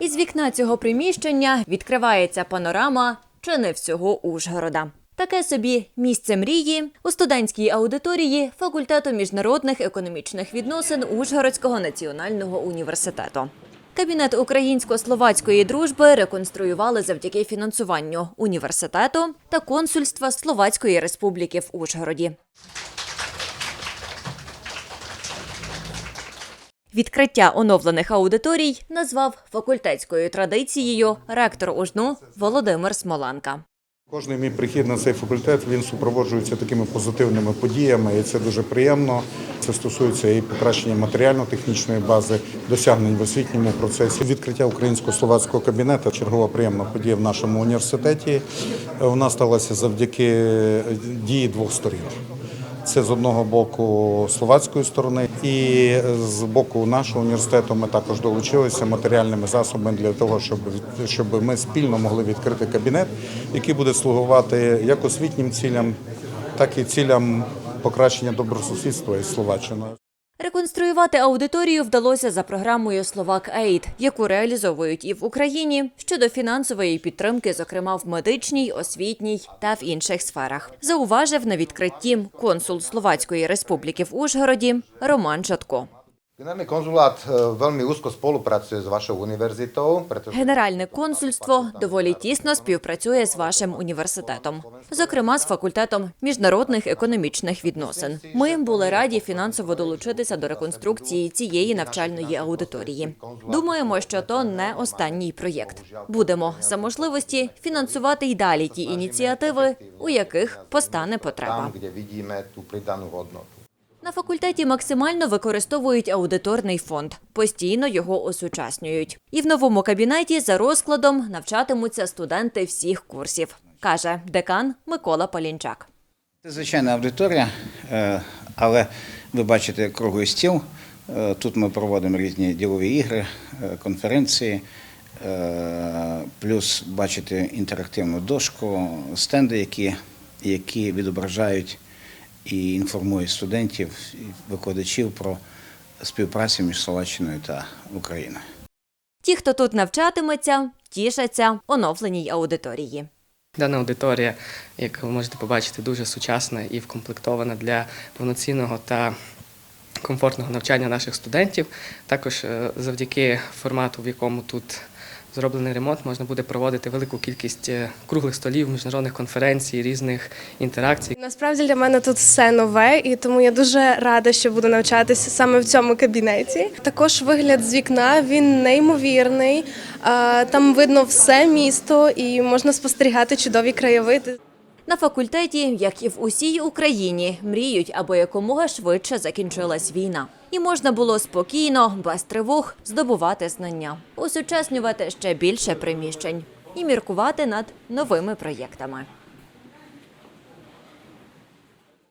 Із вікна цього приміщення відкривається панорама чи не всього Ужгорода. Таке собі місце мрії у студентській аудиторії факультету міжнародних економічних відносин Ужгородського національного університету. Кабінет українсько-словацької дружби реконструювали завдяки фінансуванню університету та консульства Словацької республіки в Ужгороді. Відкриття оновлених аудиторій назвав факультетською традицією ректор УЖНУ Володимир Смоланка. Кожний мій прихід на цей факультет він супроводжується такими позитивними подіями, і це дуже приємно. Це стосується і покращення матеріально-технічної бази, досягнень в освітньому процесі. Відкриття українсько-словацького кабінету чергова приємна подія в нашому університеті. Вона сталася завдяки дії двох сторін. Це з одного боку словацької сторони, і з боку нашого університету ми також долучилися матеріальними засобами для того, щоб щоб ми спільно могли відкрити кабінет, який буде слугувати як освітнім цілям, так і цілям покращення добросусідства із Словаччиною. Реконструювати аудиторію вдалося за програмою Словак Ейд, яку реалізовують і в Україні щодо фінансової підтримки, зокрема в медичній, освітній та в інших сферах. Зауважив на відкритті консул Словацької республіки в Ужгороді Роман Чатко. Konzulát e, veľmi úzko spolupracuje s vašou univerzitou, Генеральне консульство доволі тісно співпрацює з вашим університетом, зокрема з факультетом міжнародних економічних відносин. Ми були раді фінансово долучитися до реконструкції цієї навчальної аудиторії. Думаємо, що то не останній проєкт. Будемо за можливості фінансувати й далі ті ініціативи, у яких постане потреба. tam, kde vidíme tú pridanú hodnotu. На факультеті максимально використовують аудиторний фонд, постійно його осучаснюють. І в новому кабінеті за розкладом навчатимуться студенти всіх курсів, каже декан Микола Полінчак. Це звичайна аудиторія, е, але ви бачите круглий стіл. Е, Тут ми проводимо різні ділові ігри, е, конференції, плюс бачите інтерактивну дошку, стенди, які, які відображають і інформують студентів, і викладачів про співпрацю між Словаччиною та Україною. Ті, хто тут навчатиметься, тішаться оновленій аудиторії. Дана аудиторія, як ви можете побачити, дуже сучасна і вкомплектована для повноцінного та комфортного навчання наших студентів. Також е, завдяки формату, в якому тут зроблений ремонт, можна буде проводити велику кількість е, круглих столів, міжнародних конференцій, різних інтеракцій. Насправді для мене тут все нове, і тому я дуже рада, що буду навчатися саме в цьому кабінеті. Також вигляд з вікна він неймовірний. Там видно все місто і можна спостерігати чудові краєвиди. На факультеті, як і в усій Україні, мріють, аби якомога швидше закінчилась війна. І можна було спокійно, без тривог, здобувати знання, усучаснювати ще більше приміщень і міркувати над новими проєктами.